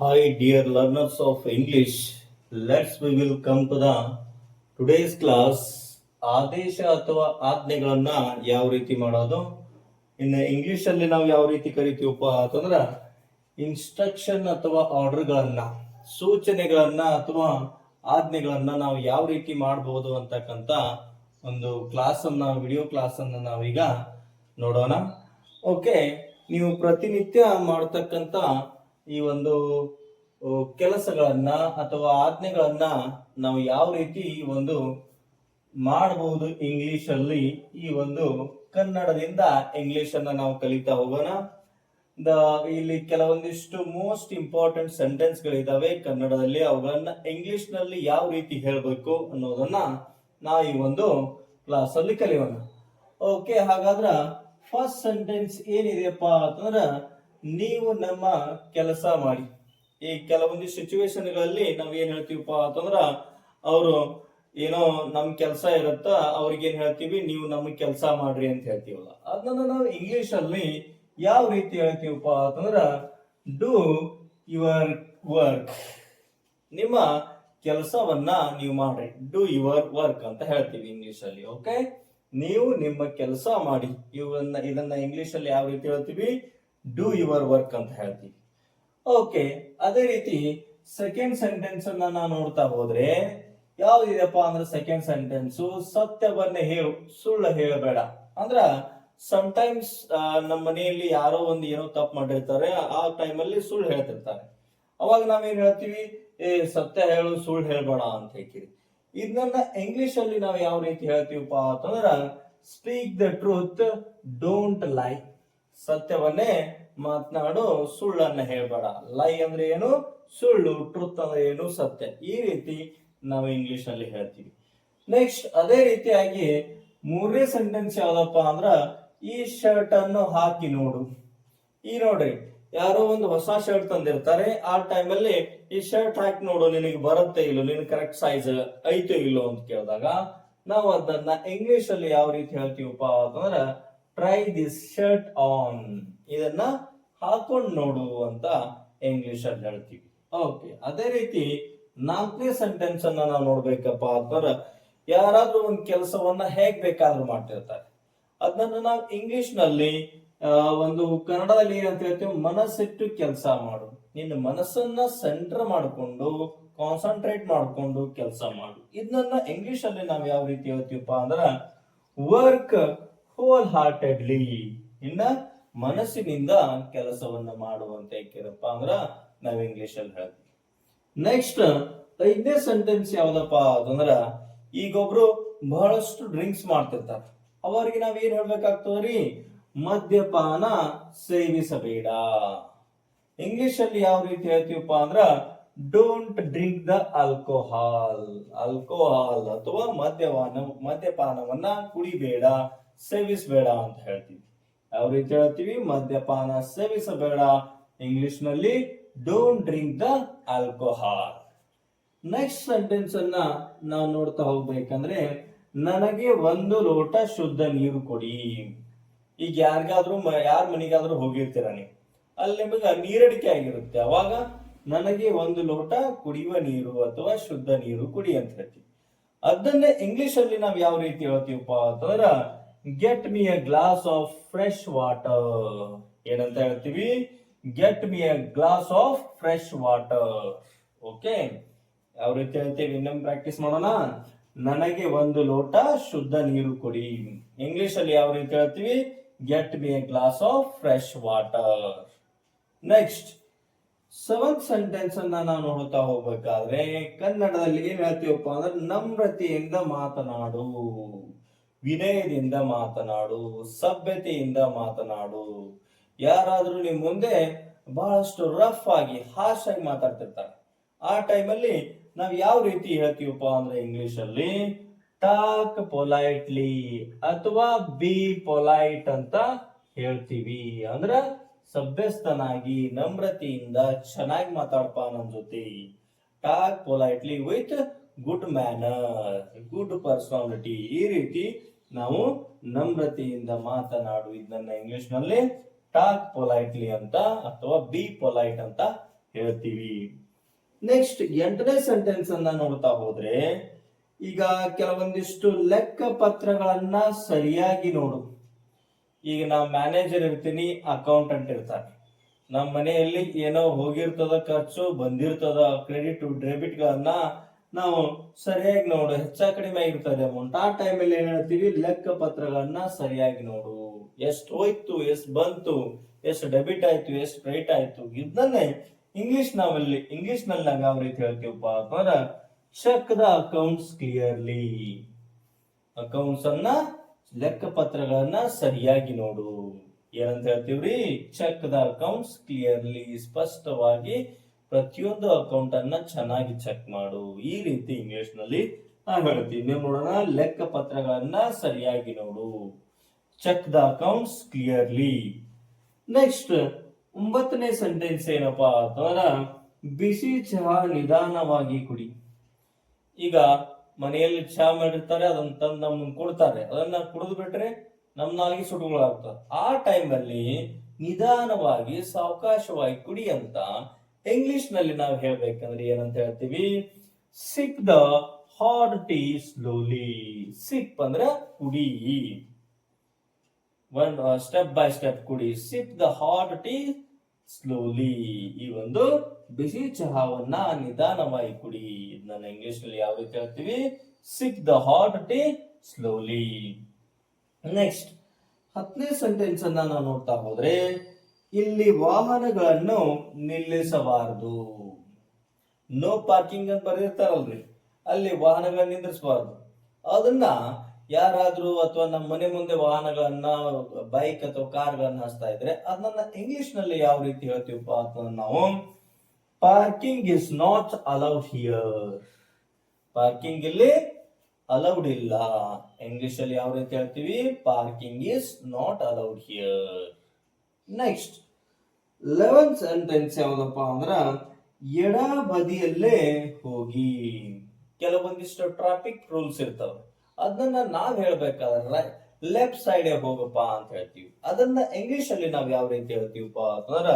Hi, dear learners of English. Let's we will come to the today's class. ಆದೇಶ ಅಥವಾ ಆಜ್ಞೆಗಳನ್ನ ಯಾವ ರೀತಿ ಮಾಡೋದು ಇನ್ನು ಇಂಗ್ಲಿಷ್ ಅಲ್ಲಿ ನಾವು ಯಾವ ರೀತಿ ಕರಿತೀವಪ್ಪ ಅಂತಂದ್ರ ಇನ್ಸ್ಟ್ರಕ್ಷನ್ ಅಥವಾ ಆರ್ಡರ್ಗಳನ್ನ ಸೂಚನೆಗಳನ್ನ ಅಥವಾ ಆಜ್ಞೆಗಳನ್ನ ನಾವು ಯಾವ ರೀತಿ ಮಾಡಬಹುದು ಅಂತಕ್ಕಂತ ಒಂದು ಕ್ಲಾಸ್ ಅನ್ನ ವಿಡಿಯೋ ಕ್ಲಾಸ್ ಅನ್ನ ನಾವೀಗ ನೋಡೋಣ ಓಕೆ ನೀವು ಪ್ರತಿನಿತ್ಯ ಮಾಡ್ತಕ್ಕಂತ ಈ ಒಂದು ಕೆಲಸಗಳನ್ನ ಅಥವಾ ಆಜ್ಞೆಗಳನ್ನ ನಾವು ಯಾವ ರೀತಿ ಒಂದು ಮಾಡಬಹುದು ಇಂಗ್ಲಿಷ್ ಅಲ್ಲಿ ಈ ಒಂದು ಕನ್ನಡದಿಂದ ಇಂಗ್ಲಿಷ್ ಅನ್ನ ನಾವು ಕಲಿತಾ ಹೋಗೋಣ. ದ, ಇಲ್ಲಿ ಕೆಲವೊಂದಿಷ್ಟು ಮೋಸ್ಟ್ ಇಂಪಾರ್ಟೆಂಟ್ ಸೆಂಟೆನ್ಸ್ ಗಳಿದಾವೆ ಕನ್ನಡದಲ್ಲಿ. ಅವುಗಳನ್ನ ಇಂಗ್ಲಿಷ್ನಲ್ಲಿ ಯಾವ ರೀತಿ ಹೇಳಬೇಕು ಅನ್ನೋದನ್ನ ನಾವು ಈ ಒಂದು ಕ್ಲಾಸ್ ಅಲ್ಲಿ ಕಲಿಯೋಣ. ಓಕೆ ಹಾಗಾದ್ರ ಫಸ್ಟ್ ಸೆಂಟೆನ್ಸ್ ಏನಿದೆಯಪ್ಪ ಅಂತಂದ್ರ ನೀವು ನಮ್ಮ ಕೆಲಸ ಮಾಡಿ. ಈ ಕೆಲವೊಂದು ಸಿಚುವೇಶನ್ಗಳಲ್ಲಿ ನಾವ್ ಏನ್ ಹೇಳ್ತೀವಪ್ಪ ಅಂತಂದ್ರ, ಅವರು ಏನೋ ನಮ್ ಕೆಲಸ ಇರುತ್ತ, ಅವ್ರಿಗೆ ಏನ್ ಹೇಳ್ತೀವಿ, ನೀವು ನಮ್ ಕೆಲಸ ಮಾಡ್ರಿ ಅಂತ ಹೇಳ್ತೀವಲ್ಲ. ಅದನ್ನ ನಾವು ಇಂಗ್ಲಿಷ್ ಅಲ್ಲಿ ಯಾವ ರೀತಿ ಹೇಳ್ತೀವಪ್ಪ ಅಂತಂದ್ರ ಡೂ ಯುವರ್ ವರ್ಕ್ ನಿಮ್ಮ ಕೆಲಸವನ್ನ ನೀವು ಮಾಡ್ರಿ. ಡೂ ಯುವರ್ ವರ್ಕ್ ಅಂತ ಹೇಳ್ತೀವಿ ಇಂಗ್ಲಿಷ್ ಅಲ್ಲಿ ಓಕೆ ನೀವು ನಿಮ್ಮ ಕೆಲಸ ಮಾಡಿ. ಇವನ್ನ ಇದನ್ನ ಇಂಗ್ಲಿಷ್ ಅಲ್ಲಿ ಯಾವ ರೀತಿ ಹೇಳ್ತೀವಿ? ಡೂ ಯುವರ್ ವರ್ಕ್ ಅಂತ ಹೇಳ್ತೀವಿ. ಓಕೆ ಅದೇ ರೀತಿ ಸೆಕೆಂಡ್ ಸೆಂಟೆನ್ಸ್ ಅನ್ನ ನಾವು ನೋಡ್ತಾ ಹೋದ್ರೆ ಯಾವ್ದಿದೆಪ್ಪ ಅಂದ್ರೆ ಸೆಕೆಂಡ್ ಸೆಂಟೆನ್ಸ್ ಸತ್ಯವನ್ನೇ ಹೇಳು, ಸುಳ್ಳು ಹೇಳಬೇಡ. ಅಂದ್ರ ಸಮಟೈಮ್ಸ್ ನಮ್ಮ ಮನೆಯಲ್ಲಿ ಯಾರೋ ಒಂದು ಏನೋ ತಪ್ಪು ಮಾಡಿರ್ತಾರೆ, ಆ ಟೈಮಲ್ಲಿ ಸುಳ್ಳು ಹೇಳ್ತಿರ್ತಾರೆ. ಅವಾಗ ನಾವೇನ್ ಹೇಳ್ತೀವಿ? ಏ, ಸತ್ಯ ಹೇಳು, ಸುಳ್ಳು ಹೇಳ್ಬೇಡ ಅಂತ ಹೇಳ್ತೀವಿ. ಇದನ್ನ ಇಂಗ್ಲಿಷ್ ಅಲ್ಲಿ ನಾವು ಯಾವ ರೀತಿ ಹೇಳ್ತೀವಪ್ಪ ಅಂತಂದ್ರ ಸ್ಪೀಕ್ ದ ಟ್ರೂತ್ ಡೋಂಟ್ ಲೈ ಸತ್ಯವನ್ನೇ ಮಾತನಾಡು ಸುಳ್ಳನ್ನ ಹೇಳ್ಬೇಡ. ಲೈ ಅಂದ್ರೆ ಏನು? ಸುಳ್ಳು, ಟ್ರುತ್ ಅಂದ್ರೆ ಏನು? ಸತ್ಯ. ಈ ರೀತಿ ನಾವು ಇಂಗ್ಲಿಷ್ನಲ್ಲಿ ಹೇಳ್ತೀವಿ. ನೆಕ್ಸ್ಟ್ ಅದೇ ರೀತಿಯಾಗಿ ಮೂರನೇ ಸೆಂಟೆನ್ಸ್ ಯಾವ್ದಪ್ಪ ಅಂದ್ರ, ಈ ಶರ್ಟ್ ಅನ್ನು ಹಾಕಿ ನೋಡು. ಈ ನೋಡ್ರಿ, ಯಾರೋ ಒಂದು ಹೊಸ ಶರ್ಟ್ ತಂದಿರ್ತಾರೆ. ಆ ಟೈಮಲ್ಲಿ ಈ ಶರ್ಟ್ ಹಾಕಿ ನೋಡು, ನಿನಗೆ ಬರುತ್ತೆ ಇಲ್ಲೋ, ನಿನ್ ಕರೆಕ್ಟ್ ಸೈಜ್ ಐತೋ ಇಲ್ಲೋ ಅಂತ ಕೇಳಿದಾಗ, ನಾವು ಅದನ್ನ ಇಂಗ್ಲಿಷ್ ಅಲ್ಲಿ ಯಾವ ರೀತಿ ಹೇಳ್ತೀವಪ್ಪ ಅಂತಂದ್ರ ಟ್ರೈ ದಿಸ್ ಶರ್ಟ್ ಆನ್ ಇದನ್ನ ಹಾಕೊಂಡು ನೋಡು ಅಂತ ಇಂಗ್ಲಿಷ್ ಅಲ್ಲಿ ಹೇಳ್ತೀವಿ. ಓಕೆ ಅದೇ ರೀತಿ ನಾಲ್ಕನೇ ಸೆಂಟೆನ್ಸ್ ಅನ್ನ ನಾವು ನೋಡ್ಬೇಕಪ್ಪ ಅಂದ್ರೆ ಯಾರಾದ್ರೂ ಒಂದು ಕೆಲಸವನ್ನ ಹೇಗ್ ಬೇಕಾದ್ರೂ ಮಾಡ್ತಿರ್ತಾರೆ. ಅದನ್ನ ನಾವು ಇಂಗ್ಲಿಷ್ನಲ್ಲಿ ಒಂದು ಕನ್ನಡದಲ್ಲಿ ಏನಂತ ಹೇಳ್ತೀವಿ, ಮನಸ್ಸಿಟ್ಟು ಕೆಲಸ ಮಾಡು. ನಿನ್ನ ಮನಸ್ಸನ್ನ ಸೆಂಟರ್ ಮಾಡಿಕೊಂಡು ಕಾನ್ಸಂಟ್ರೇಟ್ ಮಾಡಿಕೊಂಡು ಕೆಲಸ ಮಾಡು. ಇದನ್ನ ಇಂಗ್ಲಿಷ್ ಅಲ್ಲಿ ನಾವು ಯಾವ ರೀತಿ ಹೇಳ್ತೀವಪ್ಪ ಅಂದ್ರ ವರ್ಕ್ ಹೋಲ್ ಹಾರ್ಟೆಡ್ಲಿ ಇನ್ನ ಮನಸ್ಸಿನಿಂದ ಕೆಲಸವನ್ನ ಮಾಡುವಂತ ಏಕೆನಪ್ಪ ಅಂದ್ರ ನಾವ್ ಇಂಗ್ಲಿಷ್ ಅಲ್ಲಿ ಹೇಳ್ತೀವಿ. ನೆಕ್ಸ್ಟ್ ಐದನೇ ಸೆಂಟೆನ್ಸ್ ಯಾವ್ದಪ್ಪ ಅದಂದ್ರ ಈಗೊಬ್ರು ಬಹಳಷ್ಟು ಡ್ರಿಂಕ್ಸ್ ಮಾಡ್ತಿರ್ತಾರ. ಅವರಿಗೆ ನಾವ್ ಏನ್ ಹೇಳ್ಬೇಕಾಗ್ತದ್ರಿ ಮದ್ಯಪಾನ ಸೇವಿಸಬೇಡ. ಇಂಗ್ಲಿಷ್ ಅಲ್ಲಿ ಯಾವ ರೀತಿ ಹೇಳ್ತೀವಪ್ಪ ಅಂದ್ರ don't drink the alcohol alcohol ಅಥವಾ ಮದ್ಯಪಾನ ಮದ್ಯಪಾನವನ್ನ ಕುಡಿಬೇಡ. ಸೇವಿಸಬೇಡ ಅಂತ ಹೇಳ್ತೀವಿ. ಯಾವ ರೀತಿ ಹೇಳ್ತೀವಿ ಮದ್ಯಪಾನ ಸೇವಿಸಬೇಡ ಇಂಗ್ಲಿಷ್ನಲ್ಲಿ don't drink the alcohol next sentence ಅನ್ನ ನಾವು ನೋಡ್ತಾ ಹೋಗ್ಬೇಕಂದ್ರೆ, ನನಗೆ ಒಂದು ಲೋಟ ಶುದ್ಧ ನೀರು ಕೊಡಿ. ಈಗ ಯಾರಿಗಾದ್ರೂ ಯಾರ ಮನೆಗಾದ್ರೂ ಹೋಗಿರ್ತೀರ ನೀವು? ಅಲ್ಲಿ ನಿಮಗೆ ನೀರಡಿಕೆ ಆಗಿರುತ್ತೆ. ಅವಾಗ ನನಗೆ ಒಂದು ಲೋಟ ಕುಡಿಯುವ ನೀರು ಅಥವಾ ಶುದ್ಧ ನೀರು ಕುಡಿ ಅಂತ ಹೇಳ್ತೀವಿ. ಅದನ್ನೇ ಇಂಗ್ಲಿಷ್ ಅಲ್ಲಿ ನಾವು ಯಾವ ರೀತಿ ಹೇಳ್ತೀವಪ್ಪ ಅಂತಂದ್ರ get me a glass of fresh water ಏನಂತ ಹೇಳ್ತೀವಿ? Get me a glass of fresh water okay ಯಾವ ರೀತಿ ಹೇಳ್ತೀವಿ ಇನ್ನೊಂದು ಪ್ರಾಕ್ಟೀಸ್ ಮಾಡೋಣ. ನನಗೆ ಒಂದು ಲೋಟ ಶುದ್ಧ ನೀರು ಕೊಡಿ. ಇಂಗ್ಲಿಷ್ ಅಲ್ಲಿ ಯಾವ ರೀತಿ ಹೇಳ್ತೀವಿ? Get me a glass of fresh water next seventh sentence ಅನ್ನ ನಾವು ನೋಡುತ್ತಾ ಹೋಗ್ಬೇಕಾದ್ರೆ ಕನ್ನಡದಲ್ಲಿ ಏನ್ ಹೇಳ್ತೀವಪ್ಪ ಅಂದ್ರೆ, ನಮ್ರತೆಯಿಂದ ಮಾತನಾಡು. ವಿನಯದಿಂದ ಮಾತನಾಡು, ಸಭ್ಯತೆಯಿಂದ ಮಾತನಾಡು. ಯಾರಾದರೂ ನಿಮ್ಮ ಮುಂದೆ ಬಹಳಷ್ಟು ರಫ್ ಆಗಿ ಹಾರ್ಶ್ ಆಗಿ ಮಾತಾಡ್ತಿರ್ತಾರೆ. ಆ ಟೈಮಲ್ಲಿ ನಾವು ಯಾವ ರೀತಿ ಹೇಳ್ತೀವಪ್ಪ ಅಂದ್ರೆ ಇಂಗ್ಲಿಷ್ ಅಲ್ಲಿ ಟಾಕ್ ಪೊಲೈಟ್ಲಿ ಅಥವಾ ಬಿ ಪೊಲೈಟ್ ಅಂತ ಹೇಳ್ತೀವಿ. ಅಂದ್ರ ಸಭ್ಯಸ್ಥನಾಗಿ, ನಮ್ರತೆಯಿಂದ ಚೆನ್ನಾಗಿ ಮಾತಾಡ್ಪ ನನ್ನ ಜೊತೆ. Talk politely with good manner good personality ಈ ರೀತಿ ನಾವು ನಮ್ರತೆಯಿಂದ ಮಾತನಾಡು ಇದನ್ನ ಇಂಗ್ಲಿಷ್ನಲ್ಲಿ ಟಾಕ್ ಪೊಲೈಟ್ಲಿ ಅಂತ ಅಥವಾ ಬಿ ಪೊಲೈಟ್ ಅಂತ ಹೇಳ್ತೀವಿ. ನೆಕ್ಸ್ಟ್ ಎಂಟನೇ ಸೆಂಟೆನ್ಸ್ ಅನ್ನ ನೋಡ್ತಾ ಹೋದ್ರೆ, ಈಗ ಕೆಲವೊಂದಿಷ್ಟು ಲೆಕ್ಕ ಪತ್ರಗಳನ್ನ ಸರಿಯಾಗಿ ನೋಡು. ಈಗ ನಾ ಮ್ಯಾನೇಜರ್ ಇರ್ತೀನಿ ಅಕೌಂಟೆಂಟ್ ಇರ್ತಾರೆ ನಮ್ಮ ಮನೆಯಲ್ಲಿ ಏನೋ ಹೋಗಿರ್ತದ, ಖರ್ಚು ಬಂದಿರ್ತದ ಕ್ರೆಡಿಟ್ ಡೆಬಿಟ್ ಗಳನ್ನ ನಾವು ಸರಿಯಾಗಿ ನೋಡು, ಹೆಚ್ಚ ಕಡಿಮೆ ಆಗಿರ್ತದೆ ಅಮೌಂಟ್ ಆ ಟೈಮಲ್ಲಿ ಏನ್ ಹೇಳ್ತೀವಿ? ಲೆಕ್ಕ ಪತ್ರಗಳನ್ನ ಸರಿಯಾಗಿ ನೋಡು. ಎಷ್ಟು ಹೋಯ್ತು, ಎಷ್ಟು ಬಂತು, ಎಷ್ಟು ಡೆಬಿಟ್ ಆಯ್ತು, ಎಷ್ಟು ಕ್ರೆಡಿಟ್ ಆಯ್ತು ಇದನ್ನೇ ಇಂಗ್ಲಿಷ್ ನಾವಲ್ಲಿ ಇಂಗ್ಲಿಷ್ನಲ್ಲಿ ಯಾವ ರೀತಿ ಹೇಳ್ತೀವಪ್ಪ ಅಂತಂದ್ರ check the accounts clearly accounts ಅನ್ನ ಲೆಕ್ಕ ಪತ್ರಗಳನ್ನ ಸರಿಯಾಗಿ ನೋಡು. ಏನಂತ ಹೇಳ್ತೀವ್ರಿ? ಚೆಕ್ ದ ಅಕೌಂಟ್ಸ್ ಕ್ಲಿಯರ್ಲಿ ಸ್ಪಷ್ಟವಾಗಿ ಪ್ರತಿಯೊಂದು ಅಕೌಂಟ್ ಅನ್ನ ಚೆನ್ನಾಗಿ ಚೆಕ್ ಮಾಡು. ಈ ರೀತಿ ಇಂಗ್ಲಿಷ್ನಲ್ಲಿ ಹೇಳ್ತೀನಿ. ನೋಡೋಣ, ಲೆಕ್ಕ ಪತ್ರಗಳನ್ನ ಸರಿಯಾಗಿ ನೋಡು. Check the accounts clearly next ಒಂಬತ್ತನೇ ಸೆಂಟೆನ್ಸ್ ಏನಪ್ಪಾ ಅಂತಂದ್ರ ಬಿಸಿ ಚಹಾ ನಿಧಾನವಾಗಿ ಕುಡಿ. ಈಗ ಮನೆಯಲ್ಲಿ ಚಹಾ ಮಾಡಿರ್ತಾರೆ, ಅದನ್ನ ತಂದು ನಮ್ಗೆ ಕೊಡ್ತಾರೆ. ಅದನ್ನ ಕುಡಿದು ಬಿಟ್ರೆ ನಮ್ ನಾಲ್ಗೆ ಸುಡುಗಳಾಗ್ತವೆ. ಆ ಟೈಮಲ್ಲಿ ನಿಧಾನವಾಗಿ ಸಾವಕಾಶವಾಗಿ ಕುಡಿ ಅಂತ ಇಂಗ್ಲಿಷ್ನಲ್ಲಿ ನಾವು ಹೇಳ್ಬೇಕಂದ್ರೆ ಏನಂತ ಹೇಳ್ತೀವಿ? Sip the hot tea slowly sip ಅಂದ್ರೆ ಕುಡಿ. ಒನ್ ಸ್ಟೆಪ್ ಬೈ ಸ್ಟೆಪ್ ಕುಡಿ. Sip the hot tea slowly ಈ ಒಂದು ಬಿಸಿ ಚಹಾವನ್ನ ನಿಧಾನವಾಗಿ ಕುಡಿ. ಇದನ್ನ ಇಂಗ್ಲಿಷ್ನಲ್ಲಿ ಯಾವ ರೀತಿ ಹೇಳ್ತೀವಿ? Sip the hot tea slowly next ಹತ್ತನೇ ಸೆಂಟೆನ್ಸ್ ಅನ್ನ ನಾವು ನೋಡ್ತಾ ಹೋದ್ರೆ ಇಲ್ಲಿ ವಾಹನಗಳನ್ನು ನಿಲ್ಲಿಸಬಾರದು. ನೋ ಪಾರ್ಕಿಂಗ್ ಅಂತ ಬರೆದಿರ್ತಾರಲ್ರಿ. ಅಲ್ಲಿ ವಾಹನಗಳನ್ನ ನಿಂದ್ರಿಸಬಾರ್ದು. ಅದನ್ನ ಯಾರಾದ್ರೂ ಅಥವಾ ನಮ್ಮ ಮನೆ ಮುಂದೆ ವಾಹನಗಳನ್ನ ಬೈಕ್ ಅಥವಾ ಕಾರ್ಗಳನ್ನ ಹಚ್ತಾ ಇದ್ರೆ ಅದನ್ನ ಇಂಗ್ಲಿಷ್ನಲ್ಲಿ ಯಾವ ರೀತಿ ಹೇಳ್ತೀವಪ್ಪ ಅಂತ ನಾವು parking is not allowed here parking ಇಲ್ಲಿ ಅಲೌಡ್ ಇಲ್ಲ. ಇಂಗ್ಲಿಷ್ ಅಲ್ಲಿ ಯಾವ ರೀತಿ ಹೇಳ್ತೀವಿ? Parking is not allowed here next eleven sentence ಯಾವುದಪ್ಪ ಅಂದ್ರ ಎಡ ಬದಿಯಲ್ಲೇ ಹೋಗಿ. ಕೆಲವೊಂದಿಷ್ಟು ಟ್ರಾಫಿಕ್ ರೂಲ್ಸ್ ಇರ್ತಾವ. ಅದನ್ನ ನಾವ್ ಹೇಳ್ಬೇಕಾದ್ರೆ ಲೆಫ್ಟ್ ಸೈಡ್ ಹೋಗಪ್ಪ ಅಂತ ಹೇಳ್ತೀವಿ. ಅದನ್ನ ಇಂಗ್ಲಿಷ್ ಅಲ್ಲಿ ನಾವ್ ಯಾವ ರೀತಿ ಹೇಳ್ತೀವಪ್ಪ ಅಂತಂದ್ರ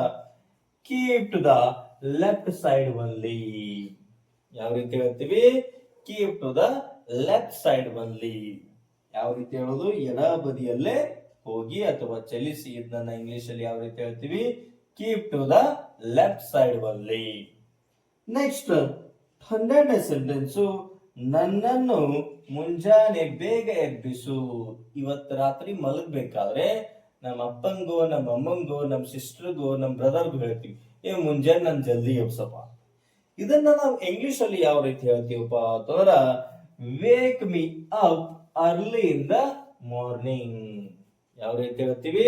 keep to the left side only ಯಾವ ರೀತಿ ಹೇಳ್ತೀವಿ? Keep to the left side only ಯಾವ ರೀತಿ ಹೇಳೋದು? ಎಡ ಬದಿಯಲ್ಲೇ ಹೋಗಿ ಅಥವಾ ಚಲಿಸಿ ಇದನ್ನ ಇಂಗ್ಲಿಷ್ ಅಲ್ಲಿ ಯಾವ ರೀತಿ ಹೇಳ್ತೀವಿ? Keep to the left side only next ಹನ್ನೆರಡನೇ ಸೆಂಟೆನ್ಸು ನನ್ನನ್ನು ಮುಂಜಾನೆ ಬೇಗ ಎಬ್ಬಿಸು. ಇವತ್ತು ರಾತ್ರಿ ಮಲಗಬೇಕಾದ್ರೆ ನಮ್ಮ ಅಪ್ಪಂಗೋ, ನಮ್ಮ ಅಮ್ಮಂಗೋ, ನಮ್ಮ ಸಿಸ್ಟರ್ಗೋ ನಮ್ಮ ಬ್ರದರ್ಗೂ ಹೇಳ್ತೀವಿ, ಏ ಮುಂಜಾನೆ ನಾನು ಜಲ್ದಿ ಎಬ್ಸಪ್ಪ. ಇದನ್ನ ನಾವು ಇಂಗ್ಲಿಷ್ ಅಲ್ಲಿ ಯಾವ ರೀತಿ ಹೇಳ್ತೀವಪ್ಪ ಅಂತಂದ್ರ wake me up early in the morning ಯಾವ ರೀತಿ ಹೇಳ್ತೀವಿ?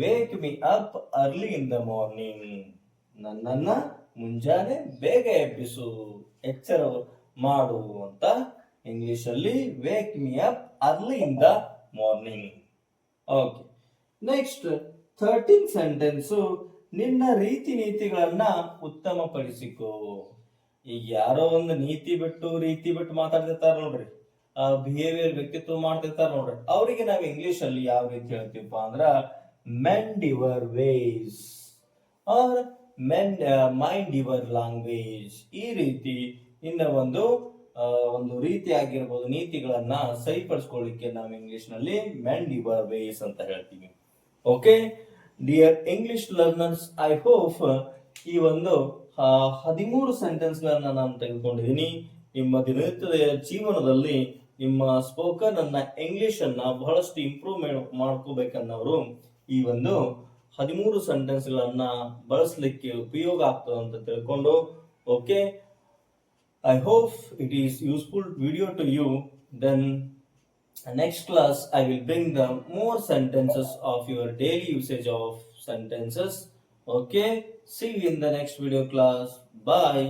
Wake me up early in the morning ನನ್ನನ್ನ ಮುಂಜಾನೆ ಬೇಗ ಎಬ್ಬಿಸು, ಎಚ್ಚರ ಮಾಡು ಅಂತ ಇಂಗ್ಲಿಷ್ ಅಲ್ಲಿ wake me up early in the morning okay next thirteen sentence ನಿನ್ನ ರೀತಿ ನೀತಿಗಳನ್ನ ಉತ್ತಮಪಡಿಸಿಕೋ. ಈಗ ಯಾರೋ ಒಂದು ನೀತಿ ಬಿಟ್ಟು ರೀತಿ ಬಿಟ್ಟು ಮಾತಾಡ್ತಿರ್ತಾರ ನೋಡ್ರಿ. ಬಿಹೇವಿಯರ್ ವ್ಯಕ್ತಿತ್ವ ಮಾಡ್ತಿರ್ತಾರೆ ನೋಡ್ರಿ. ಅವರಿಗೆ ನಾವು ಇಂಗ್ಲಿಷ್ ಅಲ್ಲಿ ಯಾವ ರೀತಿ ಹೇಳ್ತೀವಪ್ಪ ಅಂದ್ರ mend your ways or mend mind your language ಈ ರೀತಿ ಇನ್ನ ಒಂದು ಒಂದು ರೀತಿ ಆಗಿರ್ಬೋದು ನೀತಿಗಳನ್ನ ಸರಿಪಡಿಸ್ಕೊಳ್ಳಿಕ್ಕೆ ನಾವು ಇಂಗ್ಲಿಷ್ನಲ್ಲಿ ಮೆಂಡ್ ಯುವರ್ ವೇಸ್ ಅಂತ ಹೇಳ್ತೀವಿ. Okay dear English learners I hope ಈ ಒಂದು ಹದಿಮೂರು ಸೆಂಟೆನ್ಸ್ ಗಳನ್ನ ನಾನು ತೆಗೆದುಕೊಂಡಿದ್ದೀನಿ. ನಿಮ್ಮ ದಿನನಿತ್ಯದ ಜೀವನದಲ್ಲಿ ನಿಮ್ಮ ಸ್ಪೋಕನ್ ಅನ್ನ ಇಂಗ್ಲಿಷ್ ಅನ್ನ ಬಹಳಷ್ಟು ಇಂಪ್ರೂವ್ ಮಾಡ್ಕೋಬೇಕನ್ನವರು ಈ ಒಂದು ಹದಿಮೂರು ಸೆಂಟೆನ್ಸ್ ಗಳನ್ನ ಬಳಸಲಿಕ್ಕೆ ಉಪಯೋಗ ಆಗ್ತದೆ ಅಂತ ತಿಳ್ಕೊಂಡು okay I hope it is useful video to you then next class I will bring the more sentences of your daily usage of sentences okay sing in the next video class bye